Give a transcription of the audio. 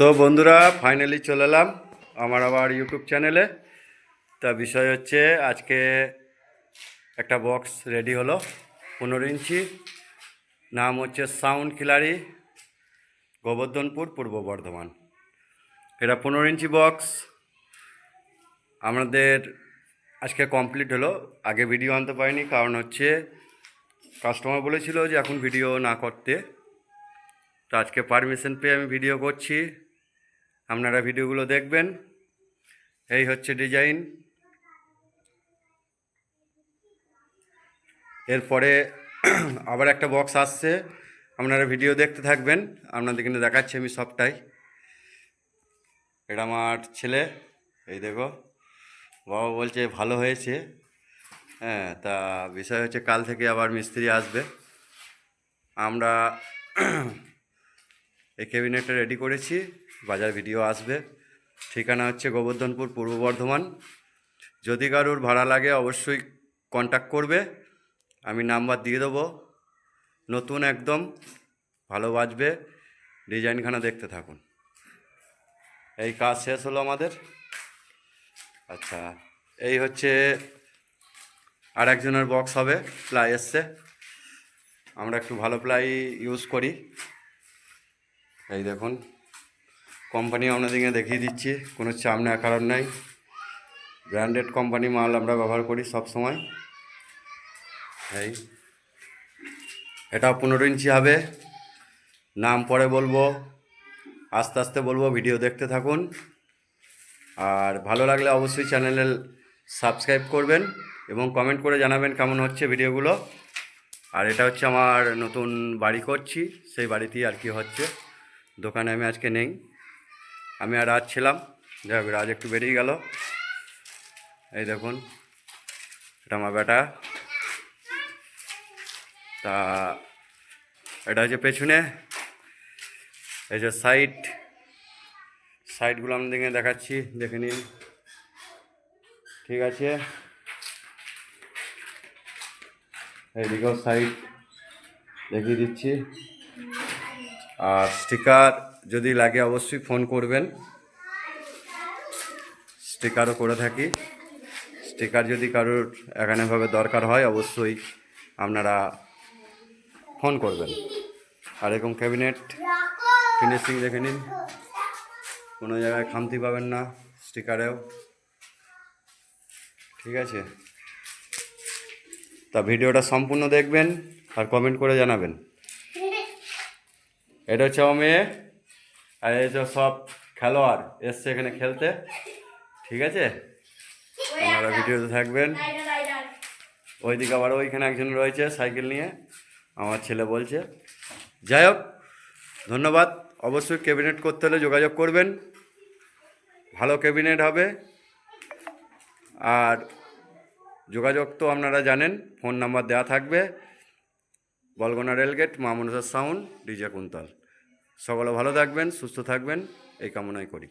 তো বন্ধুরা ফাইনালি চলে এলাম আমার আবার ইউটিউব চ্যানেলে তা বিষয় হচ্ছে, আজকে একটা বক্স রেডি হলো, পনেরো ইঞ্চি। নাম হচ্ছে সাউন্ড খিলাড়ি গোবর্ধনপুর, পূর্ব বর্ধমান। এটা পনেরো ইঞ্চি বক্স আমাদের আজকে কমপ্লিট হলো। আগে ভিডিও আনতে পারিনি, কারণ হচ্ছে কাস্টমার বলেছিল যে এখন ভিডিও না করতে। তো আজকে পারমিশন পেয়ে আমি ভিডিও করছি। আপনারা ভিডিওগুলো দেখবেন। এই হচ্ছে ডিজাইন। এরপরে আবার একটা বক্স আসছে। আপনারা ভিডিও দেখতে থাকবেন। আপনাদের কিন্তু দেখাচ্ছি আমি সবটাই। এটা আমার ছেলে। এই দেখো, বাবা বলছে ভালো হয়েছে। হ্যাঁ তা বিষয় হচ্ছে কাল থেকে আবার মিস্ত্রি আসবে। আমরা এই ক্যাবিনেটটা রেডি করেছি, বাজার ভিডিও আসবে। ঠিকানা হচ্ছে গোবর্ধনপুর পূর্ব বর্ধমান। যদি কারোর ভাড়া লাগে অবশ্যই কন্ট্যাক্ট করবে, আমি নাম্বার দিয়ে দেবো। নতুন একদম, ভালো বাজবে, ডিজাইনখানা দেখতে থাকুন। এই কাজ শেষ হলো আমাদের। আচ্ছা এই হচ্ছে আর একজনের বক্স হবে প্লাই এসছে। আমরা একটু ভালো প্লাই ইউজ করি। এই দেখুন কোম্পানি আপনাদেরকে দেখিয়ে দিচ্ছি, কোনো চাপ নেওয়ার কারণ নাই। ব্র্যান্ডেড কোম্পানি মাল আমরা ব্যবহার করি সব সময়। এই এটা পনেরো ইঞ্চি হবে। নাম পরে বলব, আস্তে আস্তে বলব, ভিডিও দেখতে থাকুন। আর ভালো লাগলে অবশ্যই চ্যানেলে সাবস্ক্রাইব করবেন এবং কমেন্ট করে জানাবেন কেমন হচ্ছে ভিডিওগুলো। আর এটা হচ্ছে আমার নতুন বাড়ি করছি, সেই বাড়িতেই আর কি হচ্ছে। দোকানে আমি আজকে নেই। আমি আর রাজ ছিলাম। যাই হোক রাজ একটু বেরিয়ে গেল। এই দেখুন, এটা আমার বেটা তা এটা হচ্ছে পেছনে। এই যে সাইড। সাইডগুলো দেখে দেখাচ্ছি, দেখে নিন। ঠিক আছে? এইদিকেও সাইড দেখিয়ে দিচ্ছি। আর স্টিকার যদি লাগে অবশ্যই ফোন করবেন। স্টিকারও করে থাকি। স্টিকার যদি কারোর এখানেভাবে দরকার হয়, অবশ্যই আপনারা ফোন করবেন। আর এরকম ক্যাবিনেট ফিনিশিং দেখে নিন। কোনো জায়গায় খামতি পাবেন না স্টিকারেও। ঠিক আছে? তা ভিডিওটা সম্পূর্ণ দেখবেন আর কমেন্ট করে জানাবেন। এটা হচ্ছে মেয়ে। আর এই যে সব খেলোয়াড় এসছে এখানে খেলতে। ঠিক আছে? আপনারা ভিডিওতে থাকবেন। ওইদিকে আবার ওইখানে একজন রয়েছে সাইকেল নিয়ে। আমার ছেলে বলছে। যাই হোক, ধন্যবাদ। অবশ্যই ক্যাবিনেট করতে হলে যোগাযোগ করবেন। ভালো ক্যাবিনেট হবে। আর যোগাযোগ তো আপনারা জানেন, ফোন নাম্বার দেওয়া থাকবে। বলগোনা রেলগেট মামনসার সাউন্ড, ডিজে কুন্তল। সকলে ভালো থাকবেন সুস্থ থাকবেন এই কামনাই করি।